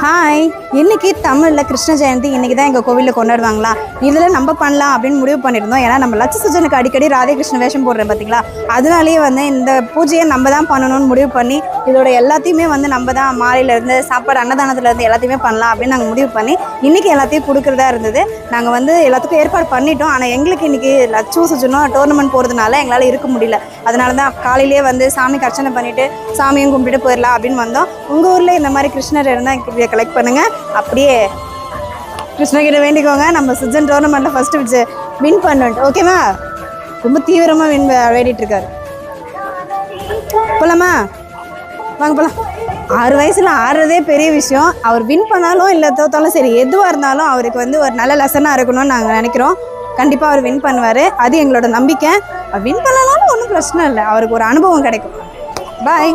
Hi. Hi. இன்னைக்கு தமிழில் கிருஷ்ண ஜெயந்தி இன்னைக்கு தான் எங்கள் கோவிலில் கொண்டாடுவாங்களா? இதில் நம்ம பண்ணலாம் அப்படின்னு முடிவு பண்ணியிருந்தோம். ஏன்னா நம்ம லட்ச சுஜனுக்கு அடிக்கடி ராதே கிருஷ்ண வேஷம் போடுறேன் பார்த்தீங்களா அதனாலேயே வந்து இந்த பூஜையை நம்ம தான் பண்ணணும்னு முடிவு பண்ணி இதோட எல்லாத்தையுமே வந்து நம்ம தான் மாலையிலேருந்து சாப்பாடு அன்னதானத்துலேருந்து எல்லாத்தையுமே பண்ணலாம் அப்படின்னு நாங்கள் முடிவு பண்ணி இன்னைக்கு எல்லாத்தையும் கொடுக்குறதா இருந்தது. நாங்கள் வந்து எல்லாத்துக்கும் ஏற்பாடு பண்ணிட்டோம். ஆனால் எங்களுக்கு இன்னைக்கு லட்சம் சுஜனும் டோர்னமெண்ட் போகிறதுனால எங்களால் இருக்க முடியல. அதனால தான் காலையிலேயே வந்து சாமிக்கு அர்ச்சனை பண்ணிவிட்டு சாமியும் கும்பிட்டுட்டு போயிடலாம் அப்படின்னு வந்தோம். உங்கள் ஊரில் இந்த மாதிரி கிருஷ்ணர் இருந்தால் கலெக்ட் பண்ணுங்கள் அப்படியே கிருஷ்ணகிட்ட வேண்டிக்கோங்க. நம்ம சுஜன் டோர்னமெண்ட்டில் ஃபஸ்ட்டு வின் பண்ணிட்டு ஓகேவா ரொம்ப தீவிரமாக வின் விளையாடிட்டுருக்காரு இருக்காரு. போலாமா? வாங்க போகலாம் ஆறு வயசில் ஆடுறதே பெரிய விஷயம். அவர் வின் பண்ணாலும் இல்லை தோத்தாலும் சரி எதுவாக இருந்தாலும் அவருக்கு வந்து ஒரு நல்ல லெசனாக இருக்கணும்னு நாங்கள் நினைக்கிறோம். கண்டிப்பாக அவர் வின் பண்ணுவார். அது எங்களோட நம்பிக்கை. வின் பண்ணாலும் ஒன்றும் பிரச்சனை இல்லை. அவருக்கு ஒரு அனுபவம் கிடைக்கும். பாய்